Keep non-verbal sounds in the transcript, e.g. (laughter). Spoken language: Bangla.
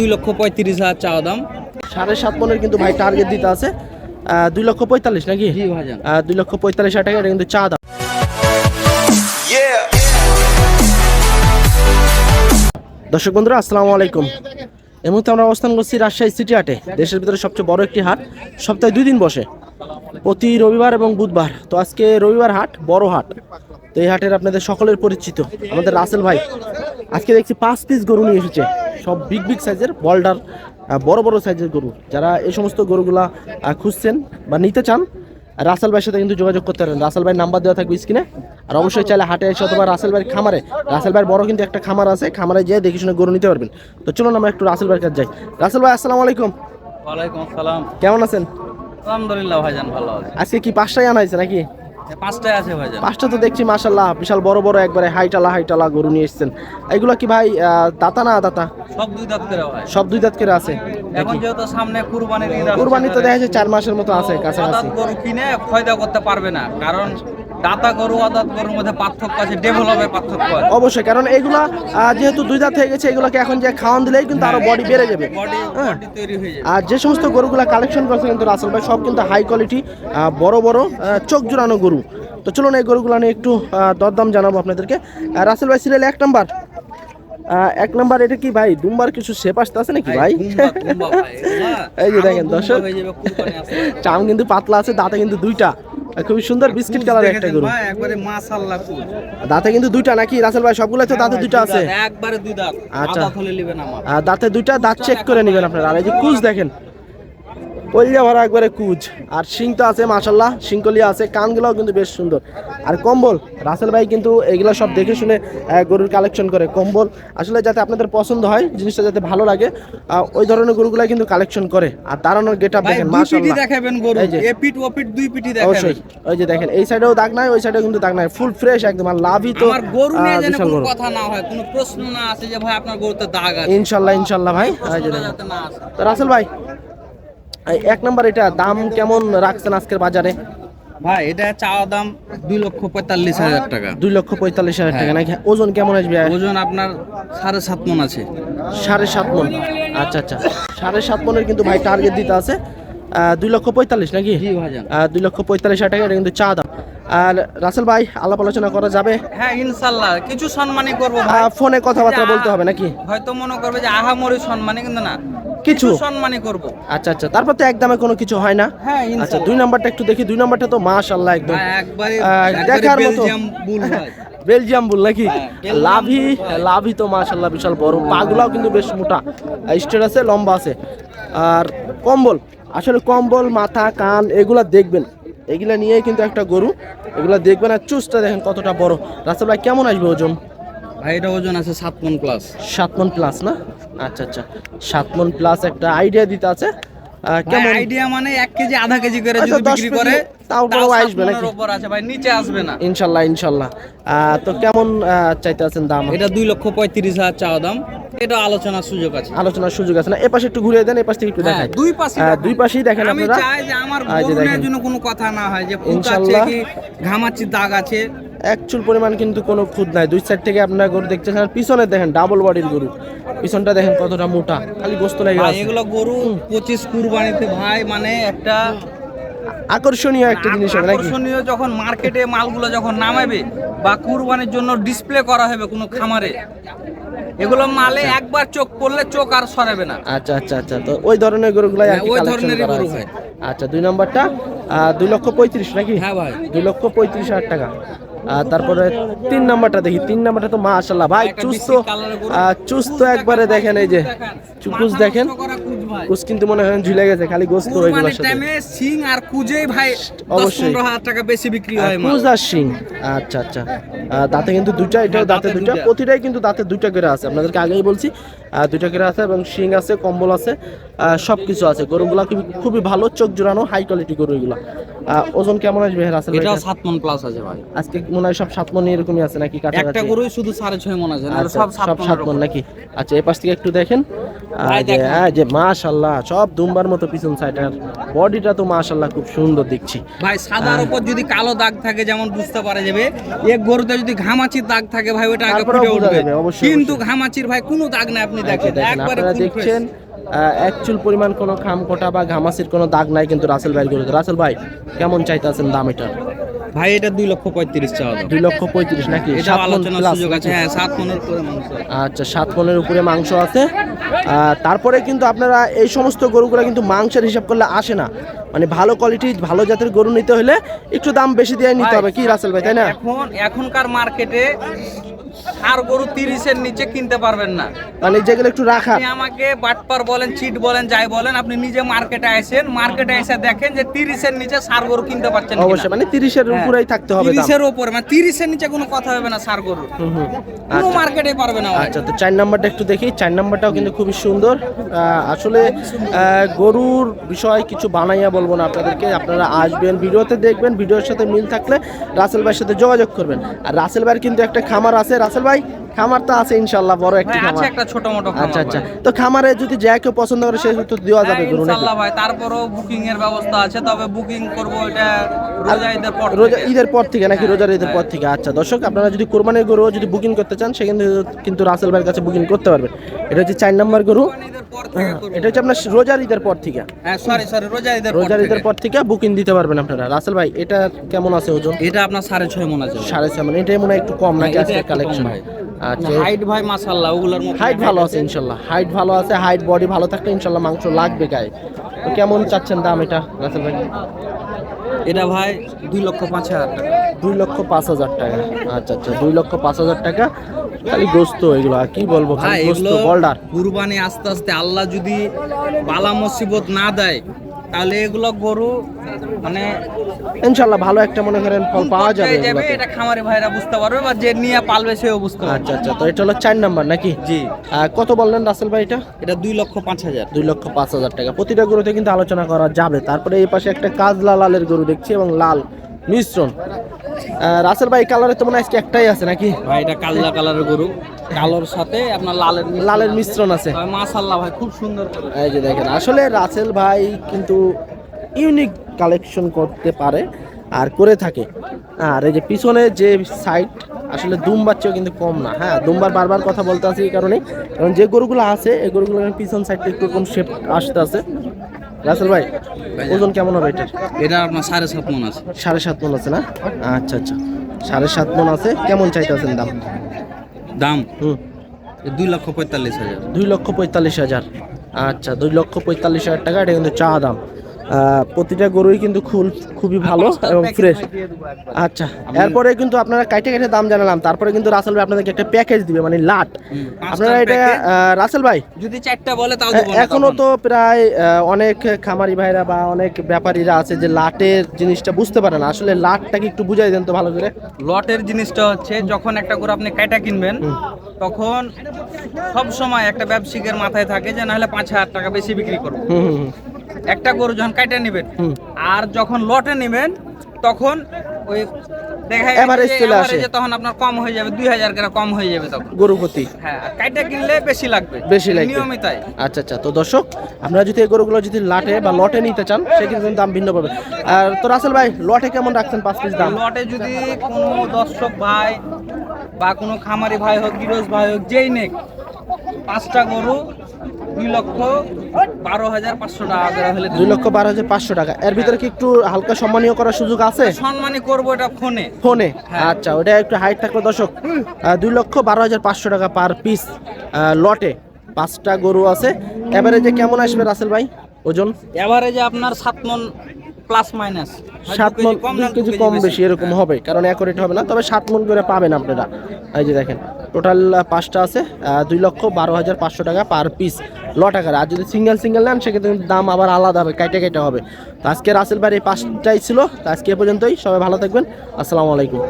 দুই লক্ষ পঁয়ত্রিশ হাজার চাওয়া দাম। সাড়ে সাত মনের কিন্তু ভাই টার্গেট দিতে আছে। দুই লক্ষ পঁয়তাল্লিশ নাকি? দুই লক্ষ পঁয়তাল্লিশ হাজার টাকা এটা কিন্তু চা দাম। দর্শক বন্ধুরা আসসালামু আলাইকুম। এই মুহূর্তে আমরা অবস্থান করছি রাজশাহী সিটি হাটে। দেশের ভিতরে সবচেয়ে বড় একটি হাট। সপ্তাহে দুই দিন বসে। প্রতি রবিবার এবং বুধবার। তো আজকে রবিবার হাট বড় হাট। তো এই হাটের আপনাদের সকলের পরিচিত আমাদের রাসেল ভাই। আজকে দেখছি পাঁচ পিস গরু নিয়ে এসেছে। সব বিগ বিগ সাইজের বল্ডার বড় বড় সাইজের গরু। যারা এই সমস্ত গরুগুলা খুঁজছেন বা নিতে চান রাসেল ভাইয়ের সাথে কিন্তু যোগাযোগ করতে পারেন। রাসেল ভাইয়ের নাম্বার দেওয়া থাকবে স্ক্রিনে আর অবশ্যই চাইলে হাটে এসে অথবা রাসেল ভাইয়ের খামারে রাসেল ভাইয়ের বড় কিন্তু একটা খামার আছে খামারে যেয়ে দেখে শুনে গরু নিতে পারবেন। তো চলুন আমরা একটু রাসেল ভাইয়ের কাছে যাই। রাসেল ভাই আসসালামু আলাইকুম। ওয়ালাইকুম আসসালাম। কেমন আছেন? আলহামদুলিল্লাহ ভাইজান ভালো আছে। আজকে কি পাঁচটাই আনা হয়েছে নাকি? পাঁচটায় আছে ভাই পাঁচটা তো দেখছি মাশাল্লাহ বিশাল বড় বড় একবারে হাইটালা হাইটালা গরু নিয়ে এসেছেন। এগুলো কি ভাই আহ, দাতা না দাতা? সব দুই দাঁত করে ভাই। সব দুই দাঁত করে আছে? এখন যেহেতু সামনে কুরবানির ঈদ কুরবানি তো দেখা যাচ্ছে চার মাসের মতো আছে কাছাকাছি। গরু কিনে ফয়দা করতে পারবে না কারণ দাতা গরু আদাত গরুর মধ্যে পার্থক্য আছে ডেভেলপের পার্থক্য আছে। অবশ্যই কারণ এগুলা যেহেতু দুই দাঁত হয়ে গেছে এগুলোকে এখন যে খাওয়ান দিলেই কিন্তু আরও বডি বেড়ে যাবে। হ্যাঁ। যাবে। আর যে সমস্ত গরুগুলা কালেকশন করছে কিন্তু রাসেল ভাই সব কিন্তু হাই কোয়ালিটি বড় বড় চোখ জোড়ানো গরু। তো চলুন এই গরুগুলো নিয়ে একটু দরদাম জানাব আপনাদেরকে। রাসেল ভাই সিরিয়াল এক নাম্বার এক নাম্বার এটা কি ভাই? দুম্বার কিছু শেপ আসতে আছে নাকি ভাই (laughs) এই যে দেখেন দর্শক। চাম কিন্তু পাতলা আছে দাঁতে কিন্তু দুইটা। খুবই সুন্দর বিস্কিট কালার একটা গরু। একবারে মাশাআল্লাহ। দাঁতে কিন্তু দুইটা নাকি? রাসেল ভাই সবগুলো তো দাঁতে দুইটা আছে? একবারে দুই দাঁত। আচ্ছা। দাঁতে দুইটা দাঁত চেক করে নেবেন আপনারা। আর এই যে কুচ দেখেন কলিজা ভরা একবারে কুচ আর শিং তো আছে মাশাল্লাহ শিংকলিয়া আছে কানগুলোও কিন্তু বেশ সুন্দর। আর কম্বল রাসেল ভাই কিন্তু এগুলো সব দেখে শুনে গরুর কালেকশন করে। কম্বল আসলে যাতে আপনাদের পছন্দ হয় জিনিসটা যাতে ভালো লাগে ওই ধরনের গরুগুলো কিন্তু কালেকশন করে। আর দাঁড়ানোর গেট আপ দেখেন দুই মাশাল্লাহ দেখাবেন গরু এ পিট ও পিট দুই পিটি অবশ্যই। ওই যে দেখেন এই সাইডেও দাগ নাই ওই সাইডেও কিন্তু দাগ নাই। ফুল ফ্রেশ একদম আর লাভই তো আমার গরু নিয়ে যেন কোনো কথা না হয় কোনো প্রশ্ন না আসে যে ভাই আপনার গরুতে দাগ আছে। ইনশাল্লাহ ইনশাল্লাহ ভাই। এই যে দেখেন। যাতে না আসে। তো রাসেল ভাই এক নাম্বার এটা দাম কেমন রাখছেন আজকের বাজারে? ভাই এটা চাওয়া দাম দুই লক্ষ পঁয়তাল্লিশ হাজার টাকা। দুই লক্ষ পঁয়তাল্লিশ হাজার টাকা হ্যাঁ। নাকি ওজন কেমন আসবে? ওজন আপনার সাড়ে সাত মন আছে। সাড়ে সাত মন। আচ্ছা আচ্ছা। সাড়ে সাত মনের কিন্তু ভাই টার্গেট দিতে আছে। দুই লক্ষ পঁয়তাল্লিশ নাকি? দুই লক্ষ পঁয়তাল্লিশ হাজার টাকা এটা কিন্তু চা দাম। আর রাসেল ভাই আলাপ আলোচনা করা যাবে? হ্যাঁ ইনশাল্লাহ। কিছু সম্মানই করব ভাই। ফোনে কথাবার্তা বলতে হবে নাকি? হয়তো মনে করবে যে আহামরি সম্মানই কিন্তু না। কিছু? সম্মানই করব। আচ্ছা আচ্ছা তারপর তো একদমে কোনো কিছু হয় না? হ্যাঁ আচ্ছা দুই নাম্বারটা একটু দেখি দুই নাম্বারটা তো মাশাল্লাহ একদম। একবারে দেখার মতো। বেলজিয়াম বুল (laughs) বেলজিয়াম বুল নাকি? হ্যাঁ, লাভি লাভি তো মাশাল্লাহ বিশাল বড়। পাগুলাও কিন্তু বেশ মোটা। স্টেট আছে লম্বা আছে। আর কম্বল আসলে কম্বল মাথা কান এগুলা দেখবেন। এগুলা নিয়েই কিন্তু একটা গরু। এগুলা দেখবেন আর চুসটা দেখেন কতটা বড়। রাস্তা ভাই কেমন আসবে ওজন? ভাই এটা ওজন আছে সাত মন প্লাস সাত মন প্লাস না? আচ্ছা আচ্ছা। সাত মন প্লাস একটা আইডিয়া দিতে আছে। কেমন? আইডিয়া মানে এক কেজি আধা কেজি করে আচ্ছা, যদি বিক্রি কেজি, করে তাও তাও আসবে নাকি? উপর আছে ভাই নিচে আসবে না। ইনশাল্লাহ ইনশাল্লাহ। তো কেমন চাইতে আছেন দাম? এটা দুই লক্ষ পঁয়ত্রিশ হাজার চাওয়া দাম। এটা আলোচনার সুযোগ আছে। আলোচনার সুযোগ আছে না? এ পাশে একটু ঘুরিয়ে দেন এ পাশ থেকে একটু দেখাই। দুই পাশে দুই পাশেই দেখেন আমি চাই যে আমার এই যে গরুনের দেখেন। জন্য কোনো কথা না হয় যে ফুট কি ঘামাচ্ছি দাগ আছে। এক চুল পরিমাণ কিন্তু কোনো খুদ নাই। দুই সাইড থেকে আপনারা গরু দেখতেছেন। পিছনে দেখেন ডাবল বডির গরু। পিছনটা দেখেন কতটা মোটা। খালি গোস্ত লেগে এগুলো গরু পঁচিশ কুরবানিতে ভাই মানে একটা আকর্ষণীয় একটা জিনিস হবে নাকি? আকর্ষণীয় যখন মার্কেটে মালগুলো যখন নামাবে বা কুরবানির জন্য ডিসপ্লে করা হবে কোনো খামারে এগুলো মালে একবার চোখ পড়লে চোখ আর সরাবে না। আচ্ছা আচ্ছা আচ্ছা তো ওই ধরনের গরুগুলাই হ্যাঁ, ওই ধরনের গরু হয়। ভাই। আচ্ছা দুই নম্বরটা দুই লক্ষ পঁয়ত্রিশ নাকি? হ্যাঁ ভাই। দুই লক্ষ পঁয়ত্রিশ হাজার টাকা। তারপরে তিন নাম্বারটা দেখি তিন নাম্বারটা তো মাশাল্লাহ ভাই চুস তো চুস তো একবারে দেখেন এই যে চুকুস দেখেন। কুস কিন্তু মনে হয় ঝুলে গেছে খালি গোস্ত ওইগুলোর কুরবানির সাথে সিং আর কুজেই ভাই অবশ্যই। টাকা বেশি বিক্রি হয়। কুজ আর শিং। আচ্ছা আচ্ছা। দাঁতে কিন্তু দুইটা এটাও হ্যাঁ, দাঁতে দুইটা। প্রতিটাই কিন্তু দাঁতে দুইটা করে আছে। আপনাদেরকে আগেই বলছি দুইটা করে আছে এবং শিং আছে কম্বল আছে সব কিছু আছে। গরুগুলা খুবই খুবই ভালো চোখ জোড়ানো হাই কোয়ালিটি গরু এগুলো। ওজন কেমন আসবে রাসেল এটা? সাত মন প্লাস আছে ভাই। আজকে মনে হয় সব সাত মন এরকমই আছে নাকি একটা গরুই শুধু সাড়ে ছয় মন আছে নাহলে আচ্ছা, সব সাত সব সাত মন নাকি? আচ্ছা এই পাশ থেকে একটু দেখেন। হ্যাঁ যে মাশাল্লাহ সব দুম্বার মতো পিছন সাইডের বডিটা তো মাশাল্লাহ খুব সুন্দর দেখছি। ভাই সাদার। উপর যদি কালো দাগ থাকে যেমন বুঝতে পারা যাবে এক গরুতে যদি ঘামাচির দাগ থাকে ভাই ওটা আগে ফুটে উঠবে। কিন্তু ঘামাচির ভাই কোনো দাগ নাই আপনি আচ্ছা, দেখেন দেখেন একবারে দেখছেন চুল পরিমাণ কোনো খামকোটা বা ঘামাসির কোনো দাগ নাই কিন্তু রাসেল ভাই গরুতে। রাসেল ভাই কেমন চাইতেছেন দাম এটা? ভাই এটা দুই লক্ষ পঁয়ত্রিশ চাওয়া দুই লক্ষ পঁয়ত্রিশ নাকি? সাত? হ্যাঁ মনের। আচ্ছা সাত মনের উপরে মাংস আছে। তারপরে কিন্তু আপনারা এই সমস্ত গরুগুলো কিন্তু মাংসের হিসাব করলে আসে না। মানে ভালো কোয়ালিটির ভালো জাতের গরু নিতে হলে একটু দাম বেশি দিয়ে নিতে হবে কি রাসেল ভাই তাই না? এখন এখনকার মার্কেটে আর গরু তিরিশের নিচে কিনতে পারবেন না। মানে যেগুলো একটু রাখা আপনি আমাকে বাটপার বলেন চিট বলেন যাই বলেন আপনি নিজে মার্কেটে আসেন মার্কেটে এসে দেখেন যে তিরিশের নিচে সার গরু কিনতে পারছেন কিনা। অবশ্যই মানে তিরিশের হ্যাঁ, উপরেই থাকতে হবে দাম। তিরিশের উপরে মানে তিরিশের নিচে কোনো কথা হবে না সার গরু। হুম হুম। কোনো আচ্ছা। মার্কেটে পারবে না ভাই। আচ্ছা তো চার নাম্বারটা একটু দেখি। চার নাম্বারটাও কিন্তু খুবই সুন্দর। আহ, আসলে আহ, গরুর বিষয় কিছু বানাইয়া বলব না আপনাদেরকে। আপনারা আসবেন ভিডিওতে দেখবেন। ভিডিওর সাথে মিল থাকলে রাসেল ভাইয়ের সাথে যোগাযোগ করবেন। আর রাসেল ভাইয়ের কিন্তু একটা খামার আছে রাসেল ভাই খামার তো আছে ইনশাল্লাহ বড় একটি খামার। একটা ছোট মোটো আচ্ছা আচ্ছা। তো খামারে যদি যা কেউ পছন্দ করে সে তো দেওয়া যাবে গরু হ্যাঁ, ইনশাআল্লাহ ভাই তারপরও বুকিং এর ব্যবস্থা আছে তবে বুকিং করব এটা রোজা ঈদের পর রোজা ঈদের পর থেকে নাকি রোজা রোজার ঈদের পর থেকে? আচ্ছা দর্শক আপনারা যদি কোরবানির গরু যদি বুকিং করতে চান সেখানে কিন্তু রাসেল ভাইয়ের কাছে বুকিং করতে পারবেন। এটা হচ্ছে চার নাম্বার গরু। পর থেকে এটা হচ্ছে আপনার রোজার ঈদের পর থেকে। হ্যাঁ সরি সরি রোজা ঈদের রোজার ঈদের পর থেকে বুকিং দিতে পারবেন আপনারা। রাসেল ভাই এটা কেমন আছে ওজন? এটা আপনার সাড়ে ছয় মন আছে। সাড়ে সেভেন এটাই মনে হয় একটু কম নাকি এটা কম কালেকশন আচ্ছা হাইট ভাই মাশাআল্লাহ ওগুলোর মধ্যে হাইট ভালো আছে। হাইট ভালো আছে হাইট বডি ভালো থাকলে মাংস লাগবে গায়ে। তো কেমন চাচ্ছেন দাম এটা রাসেল ভাই? এটা ভাই দুই লক্ষ পাঁচ হাজার টাকা। দুই লক্ষ পাঁচ হাজার টাকা। আচ্ছা আচ্ছা দুই লক্ষ পাঁচ হাজার টাকা। খালি গোস্ত এগুলো আর কি বলব খালি গোস্ত এগুলো কুরবানি আস্তে আস্তে আল্লাহ যদি বালা মুসিবত না দেয় তাহলে এগুলো গরু মানে ইনশাল্লাহ ভালো একটা মনে করেন ফল পাওয়া যাবে। এটা খামারি ভাইরা বুঝতে পারবে বা যে নিয়ে পালবে সেও বুঝতে পারবে। আচ্ছা আচ্ছা তো এটা হলো চার নাম্বার নাকি? জি। কত বললেন রাসেল ভাই এটা? এটা দুই লক্ষ পাঁচ হাজার। দুই লক্ষ পাঁচ হাজার টাকা। প্রতিটা গরুতে কিন্তু আলোচনা করা যাবে। তারপরে এই পাশে একটা কাজলা লালের গরু দেখছি এবং লাল মিশ্রণ। রাসেল ভাই কালারে তো মনে আজকে একটাই আছে নাকি? ভাই এটা কাল্লা কালারের গরু। কালোর সাথে আপনার লালের। লালের মিশ্রণ আছে। মাশাআল্লাহ ভাই খুব সুন্দর করে এই যে দেখেন আসলে রাসেল ভাই কিন্তু ইউনিক কালেকশন করতে পারে আর করে থাকে। আর এই যে পিছনে যে সাইড আসলে দুম্বার চেয়েও কিন্তু কম না। হ্যাঁ দুম্বার বারবার কথা বলতে আছে এই কারণে কারণ যে গরুগুলো আছে এই গরুগুলো পিছন সাইডটা একটু কম শেপ আসতে আছে। রাসেল ভাই ওজন কেমন হবে এটা? এটা আপনার সাড়ে সাত মন আছে। সাড়ে সাত মন আছে না? আচ্ছা আচ্ছা। সাড়ে সাত মন আছে কেমন চাইতেছেন দাম? দাম? হুম। দুই লক্ষ পঁয়তাল্লিশ হাজার। দুই লক্ষ পঁয়তাল্লিশ হাজার। আচ্ছা দুই লক্ষ পঁয়তাল্লিশ হাজার টাকা এটা কিন্তু চা দাম। প্রতিটা গরুই কিন্তু খুব খুবই ভালো (laughs) এবং ফ্রেশ আচ্ছা এরপরে কিন্তু আপনারা কাইটে কাইটে দাম জানালাম তারপরে কিন্তু রাসেল ভাই আপনাদেরকে একটা প্যাকেজ দিবে মানে লাট। আপনারা এটা রাসেল ভাই? যদি চারটা বলে তাও এখনও তো প্রায় অনেক খামারি ভাইরা বা অনেক ব্যাপারীরা আছে যে লাটের জিনিসটা বুঝতে পারে না। আসলে লাটটাকে একটু বুঝাই দেন তো ভালো করে। লটের জিনিসটা হচ্ছে যখন একটা গরু আপনি কাইটা কিনবেন তখন সব সময় একটা ব্যবসায়িকের মাথায় থাকে যে নাহলে পাঁচ হাজার টাকা বেশি বিক্রি করব। হুম হুম হুম। একটা গরু যখন কাইটা নেবেন আর যখন লটে নেবেন তখন ওই তখন আপনার কম হয়ে যাবে দুই হাজার করে কম হয়ে যাবে তখন। গরু প্রতি। হ্যাঁ কাইটা কিনলে বেশি লাগবে। বেশি লাগবে। আচ্ছা আচ্ছা তো দর্শক যদি এই গরুগুলো যদি লাটে বা লটে নিতে চান সেক্ষেত্রে কিন্তু দাম ভিন্ন পাবে। আর তো রাসেল ভাই লটে কেমন রাখছেন পাঁচ পিস দাম? লটে যদি কোনো দর্শক ভাই বা কোনো খামারি ভাই হোক গিরোজ ভাই হোক যেই নেক পাঁচটা গরু দুই লক্ষ বারো হাজার পাঁচশো টাকা হলে দুই লক্ষ বারো হাজার পাঁচশো টাকা। এর ভিতরে কি একটু হালকা সম্মানীয় করার সুযোগ আছে? সম্মানই করব এটা ফোনে। ফোনে? হ্যাঁ। আচ্ছা ওটা একটু হাইট থাকল দর্শক দুই লক্ষ বারো হাজার পাঁচশো টাকা পার পিস লটে। পাঁচটা গরু আছে। এবারে যে কেমন আসবে রাসেল ভাই? ওজন? এভারেজে আপনার সাত মন প্লাস মাইনাস। সাত মন কিছু কেজি কম বেশি? এরকম হবে কারণ অ্যাকোরেট হবে না। তবে সাত মন করে পাবেন আপনারা। এই যে দেখেন টোটাল পাঁচটা আছে দুই লক্ষ বারো হাজার পাঁচশো টাকা পার পিস ল টাকার আর যদি সিঙ্গেল সিঙ্গেল নেন সেক্ষেত্রে দাম আবার আলাদা হবে কাইটে কাইটে হবে। তো আজকে রাসেল বাড়ি এই পাঁচটাই ছিল। তো আজকে এ পর্যন্তই। সবাই ভালো থাকবেন। আসসালামু আলাইকুম।